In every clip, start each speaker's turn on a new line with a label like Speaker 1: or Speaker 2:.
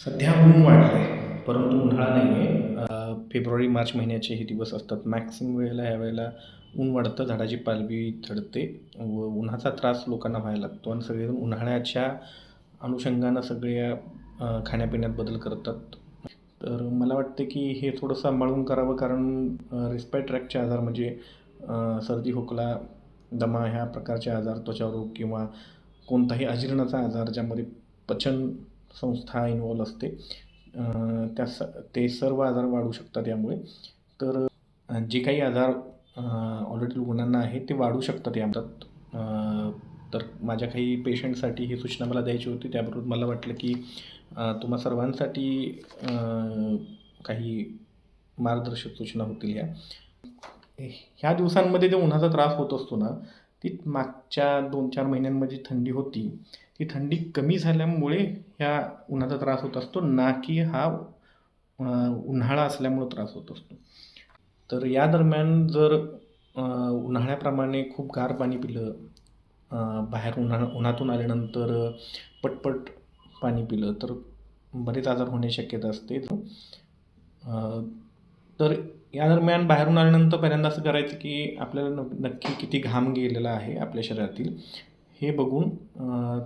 Speaker 1: सध्या ऊन वाढलं आहे परंतु उन्हाळा नाही आहे फेब्रुवारी मार्च महिन्याचे हे दिवस असतात. मॅक्सिमम वेळेला ह्या वेळेला ऊन वाढतं झाडाची पालवी झडते व उन्हाचा त्रास लोकांना व्हायला लागतो आणि सगळेजण उन्हाळ्याच्या अनुषंगानं सगळ्या खाण्यापिण्यात बदल करतात. तर मला वाटते की हे थोडं सांभाळून करावं कारण रिस्पाय ट्रॅकचे आजार म्हणजे सर्दी खोकला दमा ह्या प्रकारचे आजार त्वचारोग किंवा कोणताही अजीर्णाचा आजार ज्यामध्ये पचन संस्था इन्वॉल्व असते. त्या स ते सर्व आजार वाढू शकतात यामुळे. तर जे काही आजार ऑलरेडी रुग्णांना आहे ते वाढू शकतात यामध्ये तर माझ्या काही पेशंटसाठी ही सूचना मला द्यायची होती. त्याबरोबर मला वाटलं की तुम्हा सर्वांसाठी काही मार्गदर्शक सूचना होतील ह्या ह्या दिवसांमध्ये जे उन्हाचा त्रास होत असतो ना ती मागच्या दोन चार महिन्यांमध्ये थंडी होती. ती थंडी कमी झाल्यामुळे ह्या उन्हाचा त्रास होत असतो. ना की हा उन्हाळा असल्यामुळं त्रास होत असतो. तर या दरम्यान जर उन्हाळ्याप्रमाणे खूप गार पाणी पिलं बाहेर उन्हा उन्हातून आल्यानंतर पटपट पाणी पिलं तर बरेच आजार होण्याची शक्यता असते. तर या दरम्यान बाहेरून आल्यानंतर पहिल्यांदा असं करायचं की आपल्याला न नक्की किती घाम गेलेला आहे आपल्या शरीरातील हे बघून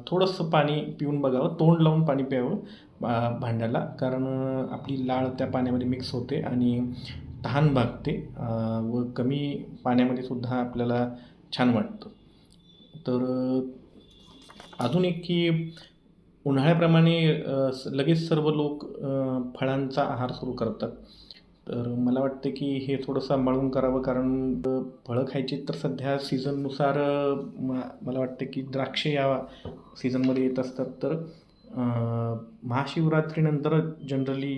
Speaker 1: थोडंसं पाणी पिऊन बघावं तोंड लावून पाणी प्यावं बा भांड्याला. कारण आपली लाळ त्या पाण्यामध्ये मिक्स होते आणि तहान भागते व कमी पाण्यामध्ये सुद्धा आपल्याला छान वाटतं. तर अजून एक की उन्हाळ्याप्रमाणे स लगेच सर्व लोक फळांचा आहार सुरू करतात. तर मला वाटतं की हे थोडं सांभाळून करावं कारण फळं खायची तर सध्या सीझननुसार मला वाटतं की द्राक्षे या सीझनमध्ये येत असतात. तर महाशिवरात्रीनंतर जनरली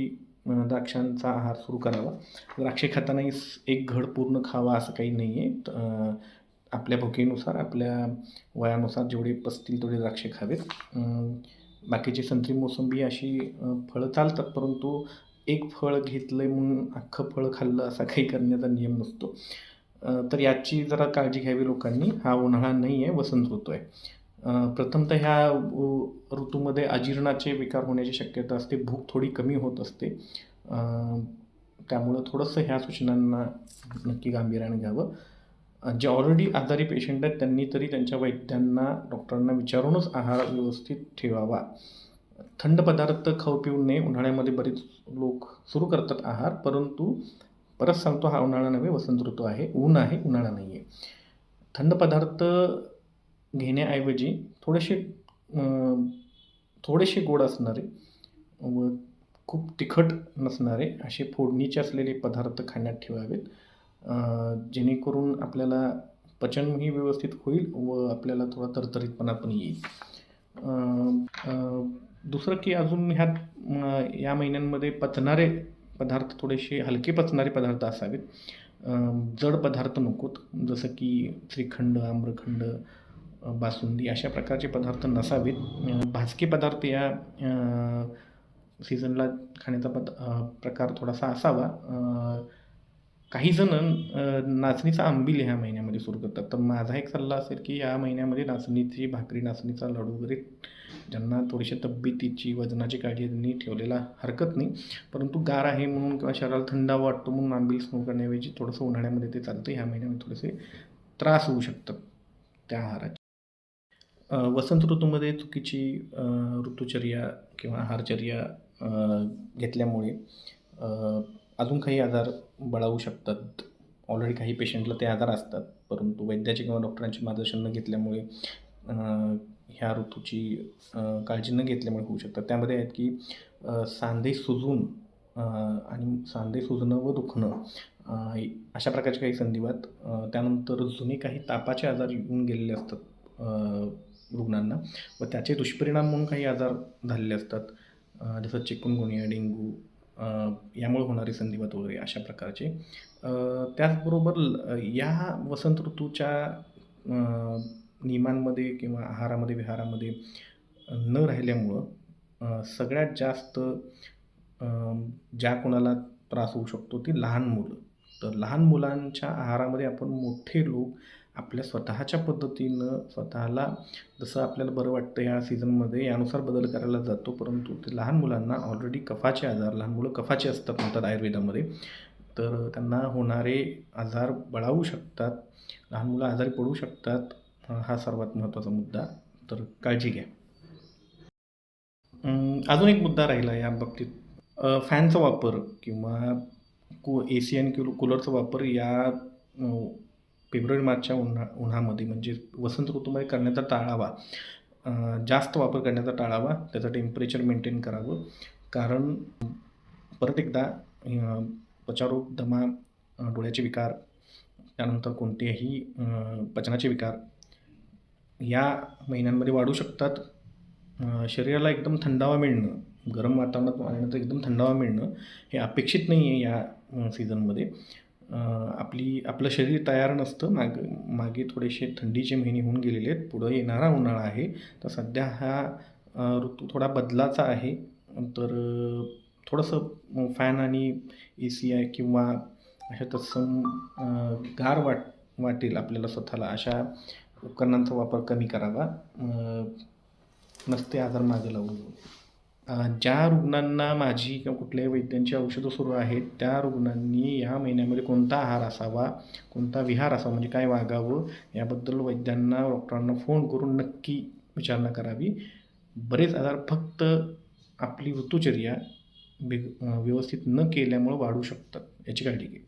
Speaker 1: द्राक्षांचा आहार सुरू करावा. द्राक्षे खातानाही एक घड पूर्ण खावा असं काही नाही आहे आपल्या भुकेनुसार आपल्या वयानुसार जेवढे पसतील तेवढे द्राक्षे खावेत. बाकीचे बाकीची संत्री मोसंबी अशी फळं चालतात परंतु एक फळ घेतलं म्हणून अख्खं फळ खाल्लं असा काही करण्याचा नियम नसतो. तर याची जरा काळजी घ्यावी लोकांनी. हा उन्हाळा नाही आहे वसंत ऋतू आहे प्रथमतः ह्या ऋतूमध्ये अजीर्णाचे विकार होण्याची शक्यता असते. भूक थोडी कमी होत असते. त्यामुळं थोडंसं ह्या सूचनांना नक्की गांभीर्याने घ्यावं. जे ऑलरेडी आजारी पेशंट आहेत त्यांनी तरी त्यांच्या वैद्यांना डॉक्टरांना विचारूनच आहार व्यवस्थित ठेवावा. थंड पदार्थ खाऊ पिऊ नये उन्हाळ्यामध्ये बरेच लोक सुरू करतात आहार परंतु परत सांगतो हा उन्हाळा नव्हे वसंत ऋतू आहे ऊन आहे उन्हाळा नाही आहे थंड पदार्थ घेण्याऐवजी थोडेसे थोडेसे गोड असणारे व खूप तिखट नसणारे असे फोडणीचे असलेले पदार्थ खाण्यात ठेवावेत. जेणेकरून आपल्याला पचनही व्यवस्थित होईल व आपल्याला थोडा तरतरीतपणा पण येईल. दुसरं की अजून ह्यात या महिन्यांमध्ये पचणारे पदार्थ थोडेसे हलके पचणारे पदार्थ असावेत. जड पदार्थ नकोत. जसं की श्रीखंड आम्रखंड बासुंदी अशा प्रकारचे पदार्थ नसावेत. भाजके पदार्थ या सीझनला खाण्याचा पद प्रकार थोडासा असावा. काही जण नाचणीचा आंबील ह्या महिन्यामध्ये सुरू करतात. तर माझा एक सल्ला असेल की या महिन्यामध्ये नाचणीची भाकरी नाचणीचा लाडू वगैरे ज्यांना थोडीशी तब्येतीची वजनाची काळजी त्यांनी ठेवलेला हरकत नाही. परंतु गार आहे म्हणून किंवा शरीराला थंडावा वाटतो म्हणून आंबील स्नो करण्याऐवजी थोडंसं उन्हाळ्यामध्ये ते चालतं. ह्या महिन्यामध्ये थोडेसे त्रास होऊ शकतात त्या आहाराचे. वसंत ऋतूमध्ये चुकीची ऋतुचर्या किंवा आहारचर्या घेतल्यामुळे अजून काही आजार बळावू शकतात. ऑलरेडी काही पेशंटला ते आजार असतात. परंतु वैद्याचे किंवा डॉक्टरांचे मार्गदर्शन न घेतल्यामुळे ह्या ऋतूची काळजी न घेतल्यामुळे होऊ शकतात. त्यामध्ये आहेत की सांधे सुजून आणि सांधे सुजणं व दुखणं अशा प्रकारचे काही संधिवात त्यानंतर जुने काही तापाचे आजार येऊन गेलेले असतात रुग्णांना व त्याचे दुष्परिणाम म्हणून काही आजार झालेले असतात. जसं चिकनगुनिया डेंगू यामुळे होणारी संधिवात वगैरे अशा प्रकारचे. त्याचबरोबर ल- या वसंत ऋतूच्या नियमांमध्ये किंवा आहारामध्ये विहारामध्ये न राहिल्यामुळं सगळ्यात जास्त ज्या कोणाला त्रास होऊ शकतो ती लहान मुलं. तर लहान मुलांच्या आहारामध्ये आपण मोठे लोक आपल्या स्वतःच्या पद्धतीनं स्वतःला जसं आपल्याला बरं वाटतं या सीझनमध्ये यानुसार बदल करायला जातो. परंतु ते लहान मुलांना ऑलरेडी कफाचे आजार लहान मुलं कफाचे असतात म्हणतात आयुर्वेदामध्ये. तर त्यांना होणारे आजार बळावू शकतात लहान मुलं आजारी पडू शकतात हा सर्वात महत्त्वाचा मुद्दा. तर काळजी घ्या. अजून एक मुद्दा राहिला या बाबतीत. फॅनचा वापर किंवा कू ए सी आणि कूलरचा वापर या फेब्रुवारी मार्चच्या उन्हा उन्हामध्ये म्हणजे वसंत ऋतूमध्ये करण्याचा टाळावा. जास्त वापर करण्याचा टाळावा. त्याचं टेम्परेचर मेंटेन करावं. कारण परत एकदा पचारोग दमा डोळ्याचे विकार त्यानंतर कोणतेही पचनाचे विकार या महिन्यांमध्ये वाढू शकतात. शरीराला एकदम थंडावा मिळणं गरम वातावरणात आल्यानंतर एकदम थंडावा मिळणं हे अपेक्षित नाही आहे या सीझनमध्ये आपली आपलं शरीर तयार नसतं. माग मागे थोडेसे थंडीचे महिने होऊन गेलेले आहेत. पुढं येणारा उन्हाळा आहे. तर सध्या हा ऋतू थोडा बदलाचा आहे. तर थोडंसं फॅन आणि ए सी आहे किंवा अशा तत्सम गार वाट वाटेल आपल्याला स्वतःला. अशा उपकरणांचा वापर कमी करावा. नसते आजार मागे लावून. ज्या रुग्णांना माझी किंवा कुठल्याही वैद्यांची औषधं सुरू आहेत त्या रुग्णांनी या महिन्यामध्ये कोणता आहार असावा कोणता विहार असावा म्हणजे काय वागावं याबद्दल वैद्यांना डॉक्टरांना फोन करून नक्की विचारणा करावी. बरेच आजार फक्त आपली ऋतुचर्या बिग व्यवस्थित न केल्यामुळं वाढू शकतात याची काळजी घे